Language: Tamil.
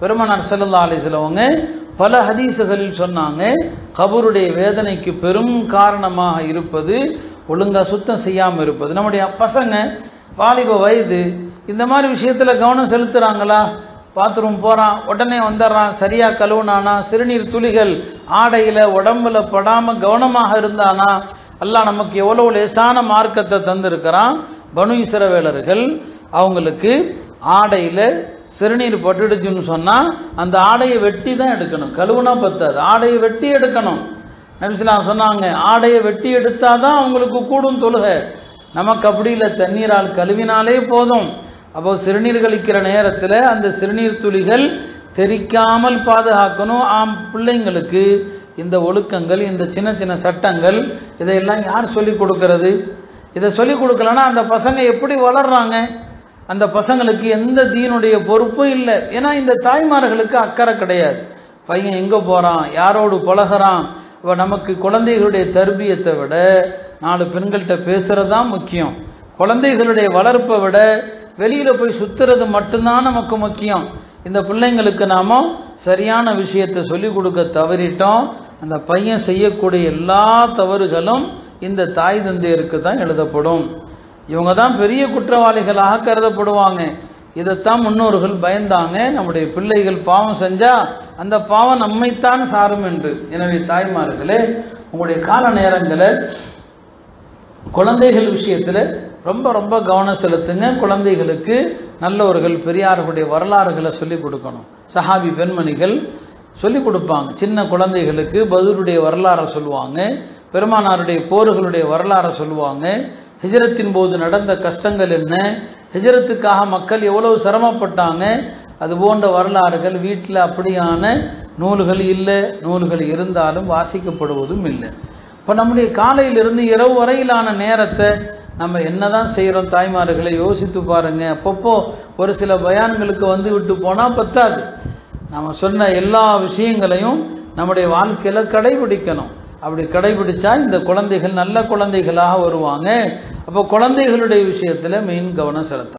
பெருமனார் செல்லல்லா அலிஸ்லவங்க பல ஹதீசுகளில் சொன்னாங்க கபருடைய வேதனைக்கு பெரும் காரணமாக இருப்பது ஒழுங்காக சுத்தம் செய்யாமல் இருப்பது. நம்முடைய பசங்க வாலிப வயது இந்த மாதிரி விஷயத்தில் கவனம் செலுத்துகிறாங்களா பாத்ரூம் போகிறான் உடனே வந்துடுறான் சரியாக கழுவுனானா சிறுநீர் துளிகள் ஆடையில் உடம்புல படாமல் கவனமாக இருந்தானா? எல்லாம் நமக்கு எவ்வளோ லேசான மார்க்கத்தை தந்திருக்கிறான். பனு இசரவேலர்கள் அவங்களுக்கு ஆடையில் சிறுநீர் பட்டுடுச்சுன்னு சொன்னால் அந்த ஆடையை வெட்டி தான் எடுக்கணும். கழுவுனா பத்தாது. ஆடையை வெட்டி எடுக்கணும். நபிஸ்லாம் சொன்னாங்க ஆடையை வெட்டி எடுத்தால் தான் அவங்களுக்கு கூடும் தொழுகை. நமக்கு அப்படி இல்லை. தண்ணீரால் கழுவினாலே போதும். அப்போ சிறுநீர் கழிக்கிற நேரத்தில் அந்த சிறுநீர் துளிகள் தெரிக்காமல் பாதுகாக்கணும். ஆம் பிள்ளைங்களுக்கு இந்த ஒழுக்கங்கள் இந்த சின்ன சின்ன சட்டங்கள் இதையெல்லாம் யார் சொல்லிக் கொடுக்கறது? இதை சொல்லிக் கொடுக்கலன்னா அந்த பசங்க எப்படி வளர்றாங்க? அந்த பசங்களுக்கு எந்த தீனுடைய பொறுப்பும் இல்லை. ஏன்னா இந்த தாய்மார்களுக்கு அக்கறை கிடையாது. பையன் எங்கே போகிறான் யாரோடு பழகிறான்? இப்போ நமக்கு குழந்தைகளுடைய தர்பியத்தை விட நாலு பெண்கள்கிட்ட பேசுகிறது தான் முக்கியம். குழந்தைகளுடைய வளர்ப்பை விட வெளியில் போய் சுற்றுறது மட்டும்தான் நமக்கு முக்கியம். இந்த பிள்ளைங்களுக்கு நாம சரியான விஷயத்தை சொல்லிக் கொடுக்க தவறிட்டோம். அந்த பையன் செய்யக்கூடிய எல்லா தவறுகளும் இந்த தாய் தந்தையருக்கு தான் எழுதப்படும். இவங்க தான் பெரிய குற்றவாளிகளாக கருதப்படுவாங்க. இதைத்தான் முன்னோர்கள் பயந்தாங்க. நம்முடைய பிள்ளைகள் பாவம் செஞ்சா அந்த பாவம் நம்மைத்தான் சாரும் என்று. எனவே தாய்மார்களே உங்களுடைய கால நேரங்களை குழந்தைகள் விஷயத்தில் ரொம்ப ரொம்ப கவனம் செலுத்துங்க. குழந்தைகளுக்கு நல்லவர்கள் பெரியார்களுடைய வரலாறுகளை சொல்லிக் கொடுக்கணும். சஹாபி பெண்மணிகள் சொல்லிக் கொடுப்பாங்க. சின்ன குழந்தைகளுக்கு பதிலுடைய வரலாறை சொல்லுவாங்க. பெருமானாருடைய போர்களுடைய வரலாறை சொல்லுவாங்க. ஹிஜரத்தின் போது நடந்த கஷ்டங்கள் என்ன? ஹிஜரத்துக்காக மக்கள் எவ்வளவு சிரமப்பட்டாங்க? அது போன்ற வரலாறுகள் வீட்டில் அப்படியான நூல்கள் இல்லை. நூல்கள் இருந்தாலும் வாசிக்கப்படுவதும் இல்லை. இப்போ நம்முடைய காலையிலிருந்து இரவு வரையிலான நேரத்தை நம்ம என்னதான் செய்கிறோம் தாய்மார்களை? யோசித்து பாருங்க. அப்பப்போ ஒரு சில பயான்களுக்கு வந்து விட்டு போனால் பத்தாது. நம்ம சொன்ன எல்லா விஷயங்களையும் நம்முடைய வாழ்க்கையில் கடைபிடிக்கணும். அப்படி கடைபிடிச்சா இந்த குழந்தைகள் நல்ல குழந்தைகளாக வருவாங்க. அப்போ குழந்தைகளுடைய விஷயத்தில் மெயின் கவனம் செலுத்தணும்.